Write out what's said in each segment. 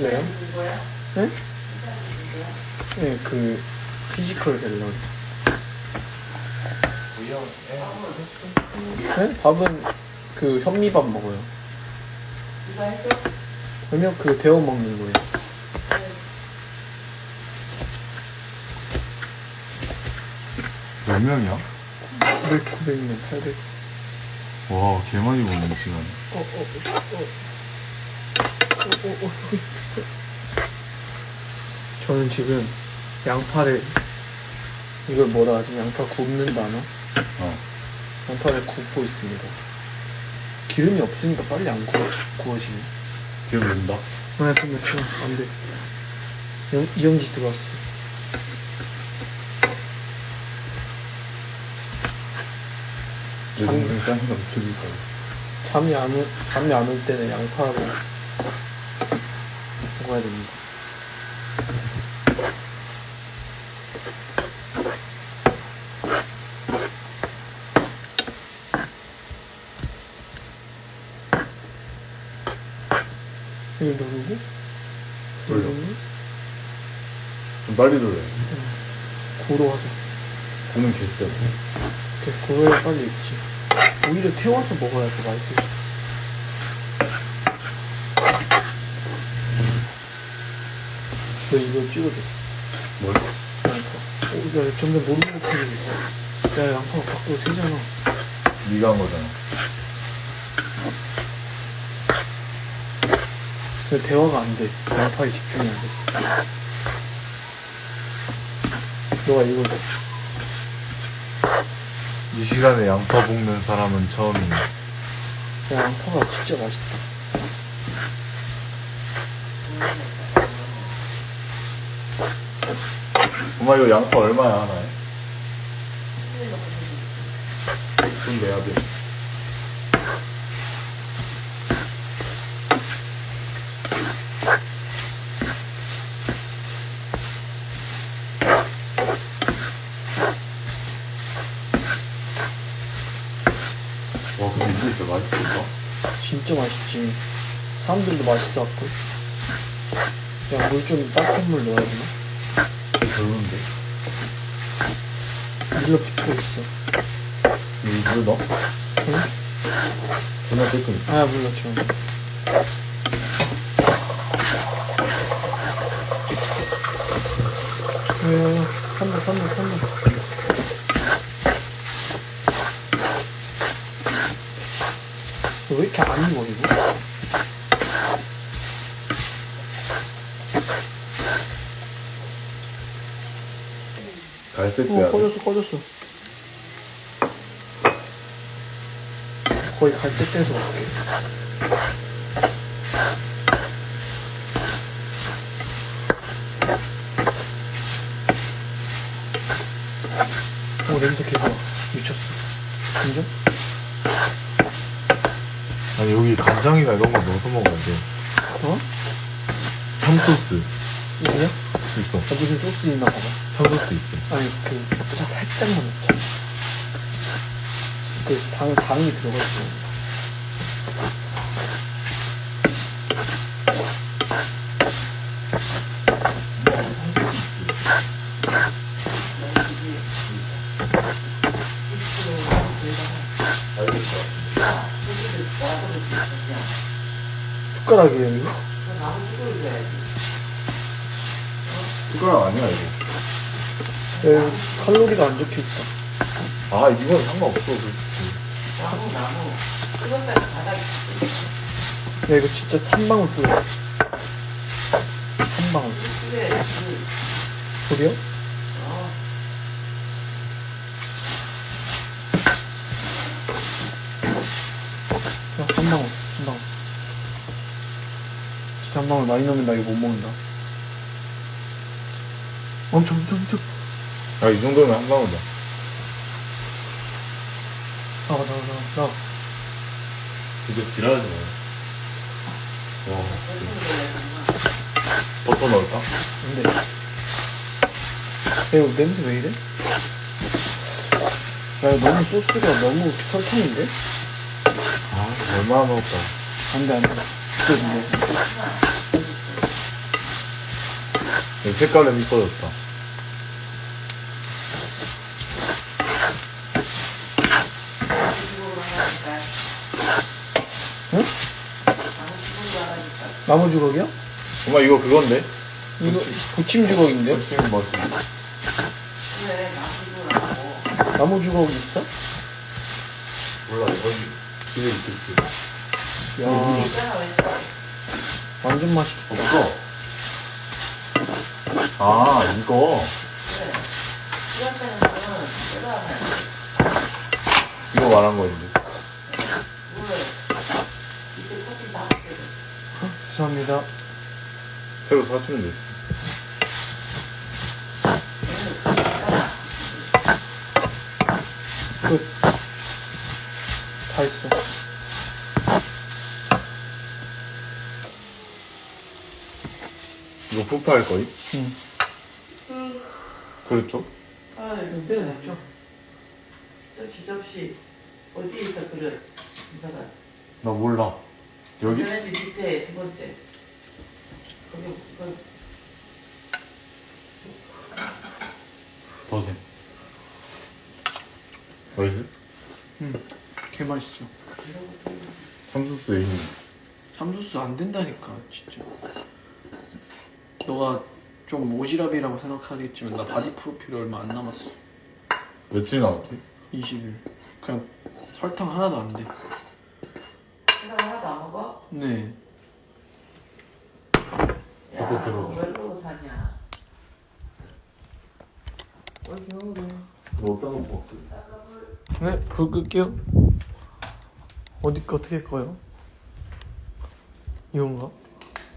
하실래요? 네? 네, 그 피지컬 갤러리. 네? 밥은 그 현미밥 먹어요. 아니요, 그 데워 먹는 거예요. 몇 명이야? 900, 900명, 800. 와, 개 많이 어, 어, 어. 어, 어, 어. 저는 지금 양파를 이걸 뭐라 하지? 양파 굽는다나? 어. 양파를 굽고 있습니다. 기름이 없으니까 빨리 안 구워, 구워지네. 기억 난다. 아, 잠깐만, 잠깐만, 안 돼. 영, 이영지 들어왔어. 내 동생 짱 넘치니까. 잠이 안, 올, 잠이 안 올 때는 양파를 먹어야 됩니다. 이거 누르고? 돌려. 좀 빨리 돌려. 고로 하자. 구는 개쎄. 그래, 고로야 빨리 익지. 오히려 태워서 먹어야 더 맛있을 수 있어. 너 이거 찍어줘. 뭘? 양파. 어, 야, 점점 노릇노릇해지고 있어. 야, 양파가 밖으로 새잖아. 네가 한 거잖아. 그 대화가 안 돼. 양파에 집중이 안 돼. 너가 이거 줘. 이 시간에 양파 볶는 사람은 처음이네. 야, 양파가 진짜 맛있다. 엄마 이거 양파 얼마야 하나에? 돈 내야 돼. 와 근데 이게 진짜 맛있을까? 진짜 맛있지. 사람들도 맛있어 갖고. 야, 물 좀 따뜻한 물 넣어야 되나? 별론데? 물로 빚고 있어. 이거 물 넣어? 응? 존나 조금 있어. 아, 물 넣지. 야야야, 산다, 산다, 산다. 왜 이렇게 안 익어, 이거? 갈색 어, 빼야 돼. 꺼졌어, 꺼졌어. 거의 갈 때 떼서 갈게. 오, 냄새 개좋아. 미쳤어. 진짜? 아니 여기 간장이나 이런 거 넣어서 먹어야 돼. 어? 참소스 이거야? 있어. 나 무슨 소스 있나 봐봐. 참소스 있어. 아니, 그, 자, 살짝만 넣자. 그, 당, 당이 들어가 있어. 숟가락이에요, 이거? 숟가락 아니야 이거. 야, 이거 칼로리가 안 적혀 있다. 아 이건 상관없어 솔직히. 야, 이거 진짜 한 방울 뿌려. 한 방울. 소리요? 야, 한 방울, 한 방울. 진짜 한 방울 많이 넣으면 나 이거 못 먹는다. 엄청, 엄청, 엄청. 야이 정도면 한 방울이야. 나와, 나와, 나와, 나와. 진짜 지랄하지 마. 와. 버터 넣을까? 안 돼. 야, 이거 냄새 왜 이래? 야, 너무 소스가 너무 설탕인데? 아 얼마나 넣을까? 안 돼, 안 돼. 진짜. 색깔은 이뻐졌다. 나무주걱으로 하니까. 응? 나무주걱으로 하니까. 나무 주걱이요? 엄마 이거 그건데? 이거 부침 주걱인데? 그래, 나무주걱으로 하고. 나무 주걱 있어? 몰라 여기 집에 있겠지. 야? 완전 맛있겠다. 아 이거 거는 빼다 하면 이거 말한 거인데. 물. 이때 커피 다 먹게 돼. 죄송합니다. 새로 사주면 되지. 끝. 다 했어. 이거 푸파할 거임? 응. 그렇죠? 아유, 때려놨죠? 접시, 접시. 어디에 있어, 그릇? 이사가. 나 몰라. 여기? 맨 밑에 두 번째. 거기, 그, 더 세. 맛있어? 응. 개 맛있어. 참소스의 힘. 참소스 안 된다니까 진짜. 너가 좀 오지랖이라고 생각하겠지만 나 바디 프로필 얼마 안 남았어. 며칠 남았지? 20일. 그냥 설탕 하나도 안 돼. 네. 야. 왜 그러고 사냐? 뭐 어디다 놓고 네, 불 끌게요. 어디 거 어떻게 꺼요? 이건가?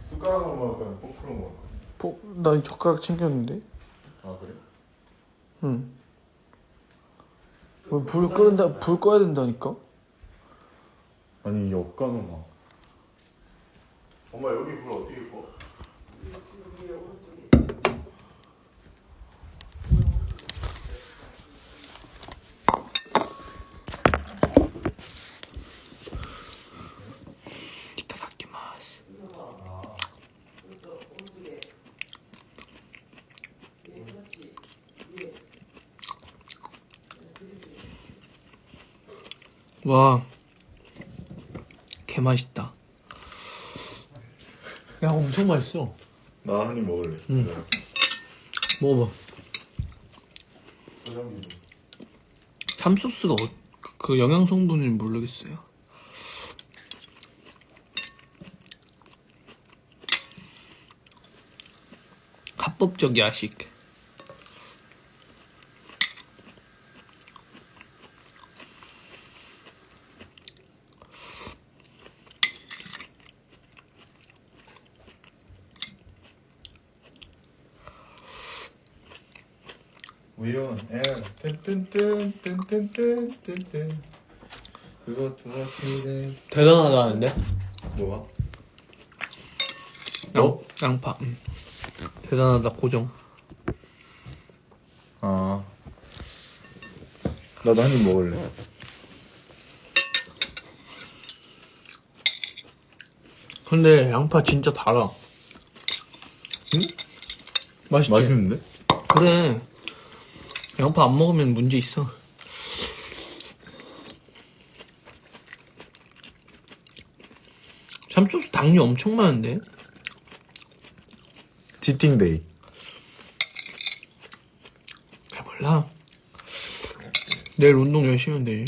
숟가락으로 먹을까? 포크로 먹을까? 포, 나이 젓가락 챙겼는데. 아 그래? 응. 왜불 끄는다, 불 꺼야 된다니까? 아니 이게 엇가노마. 엄마 여기 불 어떻게 꺼? 이타다키마스. 와, 개 맛있다. 야, 엄청 맛있어. 나 한 입 먹을래. 응. 먹어봐. 소장님. 참소스가 어, 그- 그 영양 성분을 모르겠어요. 합법적 야식. 우연 앤 뜬뜬뜬뜬뜬뜬뜬 그것도 같은데 대단하다는데? 뭐가? 양, 양파. 음. 대단하다 고정. 아 나도 한 입 먹을래 근데 양파 진짜 달아. 응? 맛있지? 맛있는데? 그래. 양파 안 먹으면 문제 있어. 참소스 당류 엄청 많은데? 치팅데이 잘 몰라. 내일 운동 열심히 하면 되지.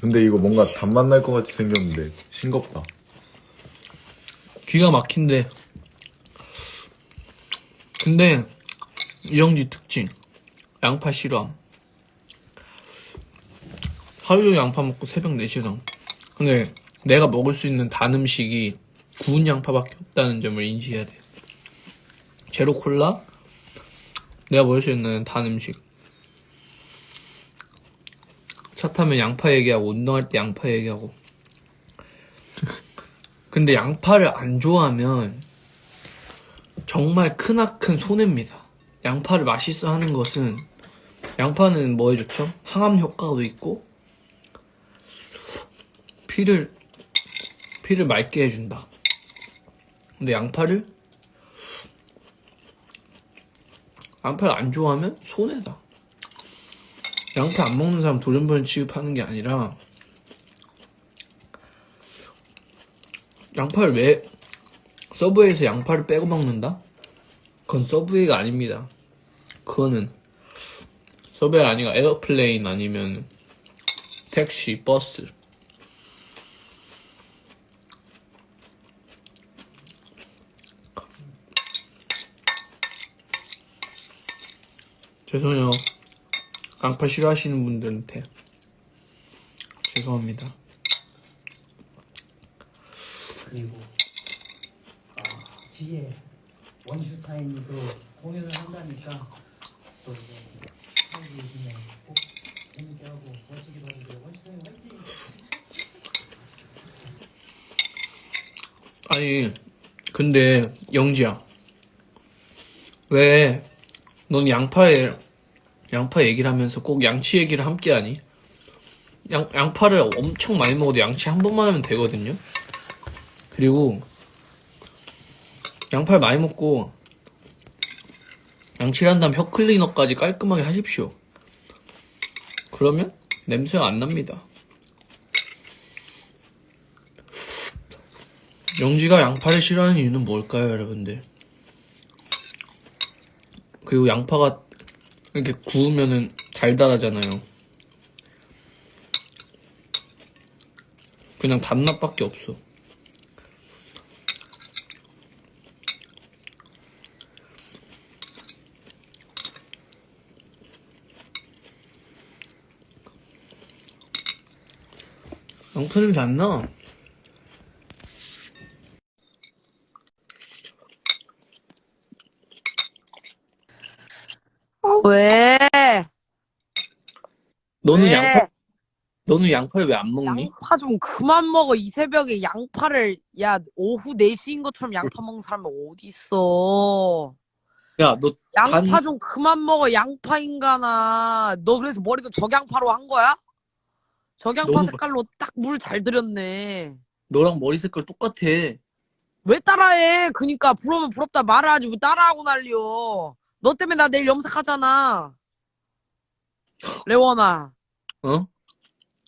근데 이거 뭔가 단맛 날 것 같이 생겼는데 싱겁다 기가 막힌데. 근데 이영지 특징. 양파 싫어함. 하루 종일 양파 먹고 새벽 4시간. 근데 내가 먹을 수 있는 단 음식이 구운 양파밖에 없다는 점을 인지해야 돼. 제로 콜라? 내가 먹을 수 있는 단 음식. 차 타면 양파 얘기하고 운동할 때 양파 얘기하고. 근데 양파를 안 좋아하면 정말 크나큰 손해입니다. 양파를 맛있어 하는 것은 양파는 뭐에 좋죠? 항암 효과도 있고 피를 피를 맑게 해준다. 근데 양파를 양파를 안 좋아하면 손해다. 양파 안 먹는 사람 돌연변이 취급하는 게 아니라 양파를 왜 서브웨이에서 양파를 빼고 먹는다? 그건 서브웨이가 아닙니다. 그거는 서브웨이 아니가 에어플레인 아니면 택시, 버스. 죄송해요. 양파 싫어하시는 분들한테 죄송합니다. 그리고 아, 뒤에 원슈타인도 공연을 한다니까 또 이제 사람들 요즘에 꼭 재밌게 하고 멋지게 봐주세요. 원슈타인 화이팅! 아니, 근데 영지야, 왜 넌 양파에 양파 얘기를 하면서 꼭 양치 얘기를 함께 하니? 양 양파를 엄청 많이 먹어도 양치 한 번만 하면 되거든요. 그리고 양파를 많이 먹고 양치를 한 다음 혀 클리너까지 깔끔하게 하십시오. 그러면 냄새가 안 납니다. 영지가 양파를 싫어하는 이유는 뭘까요, 여러분들? 그리고 양파가 이렇게 구우면은 달달하잖아요. 그냥 단맛밖에 없어. 양파 냄새 안 나. 왜? 너는 왜? 양파, 너는 양파를 왜 안 먹니? 양파 좀 그만 먹어. 이 새벽에 양파를, 야, 오후 4시인 것처럼 양파 먹는 사람이 어딨어. 야, 너 양파 간- 좀 그만 먹어. 양파 인간아. 너 그래서 머리도 적양파로 한 거야? 적양파 너무 색깔로 딱 물 잘 들였네. 너랑 머리 색깔 똑같아. 왜 따라해? 그니까 부러우면 부럽다 말을 하지 왜 따라하고 난리여. 너 때문에 나 내일 염색하잖아. 레원아. 어?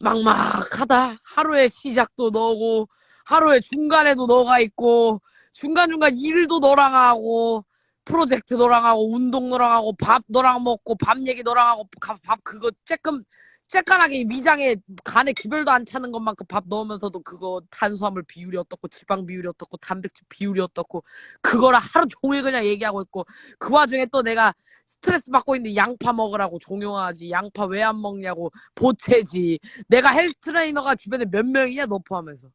막막하다. 하루에 시작도 너고, 하루에 중간에도 너가 있고, 중간중간 일도 너랑 하고, 프로젝트 너랑 하고, 운동 너랑 하고, 밥 너랑 먹고, 밥 얘기 너랑 하고, 가- 밥 그거 쬐끔, 쬐깐하게 미장에 간에 기별도 안 차는 것만큼 밥 넣으면서도 그거 탄수화물 비율이 어떻고, 지방 비율이 어떻고, 단백질 비율이 어떻고, 그거를 하루 종일 그냥 얘기하고 있고, 그 와중에 또 내가 스트레스 받고 있는데 양파 먹으라고 종용하지, 양파 왜 안 먹냐고, 보채지, 내가 헬스 트레이너가 주변에 몇 명이냐 너 포함해서.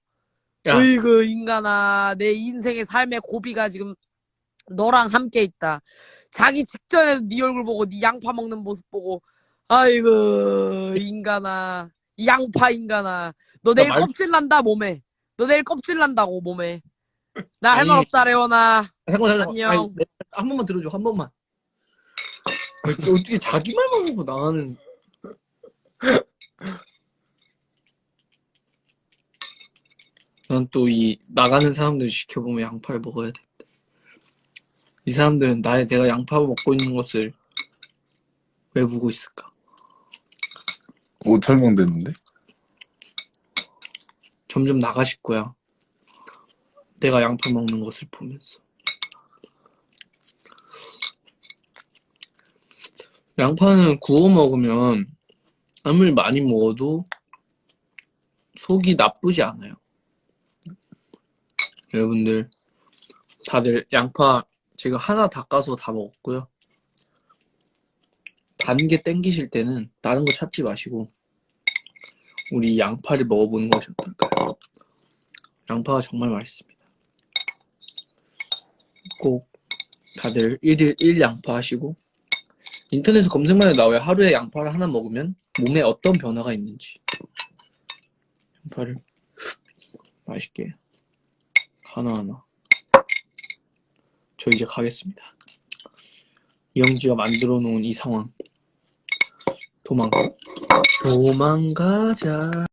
야. 으이그 인간아 내 인생의 삶의 고비가 지금 너랑 함께 있다. 자기 직전에도 네 얼굴 보고 네 양파 먹는 모습 보고 아이고 인간아 이 양파 인간아 너 내일 말- 껍질 난다 몸에 너 내일 껍질 난다고 몸에 나 할 말 아니, 없다 레오나 잠깐만, 잠깐만. 안녕. 아니, 내- 한 번만 들어줘, 한 번만. 어떻게 자기 말만 하고 나가는. 난 또 이 나가는 사람들 지켜보면 양파를 먹어야 돼. 이 사람들은 나의 내가 양파 먹고 있는 것을 왜 보고 있을까? 옷 설명됐는데? 점점 나가실 거야. 내가 양파 먹는 것을 보면서. 양파는 구워 먹으면 아무리 많이 먹어도 속이 나쁘지 않아요. 여러분들 다들 양파 지금 하나 닦아서 다 먹었고요. 단게 땡기실 때는 다른 거 찾지 마시고 우리 양파를 먹어보는 것이 어떨까요? 양파가 정말 맛있습니다. 꼭 다들 1일 1 양파 하시고 인터넷에 검색만 해도 나와요. 하루에 양파를 하나 먹으면 몸에 어떤 변화가 있는지 양파를 맛있게 하나하나 저 이제 가겠습니다. 이영지가 만들어 놓은 이 상황 도망. 도망가자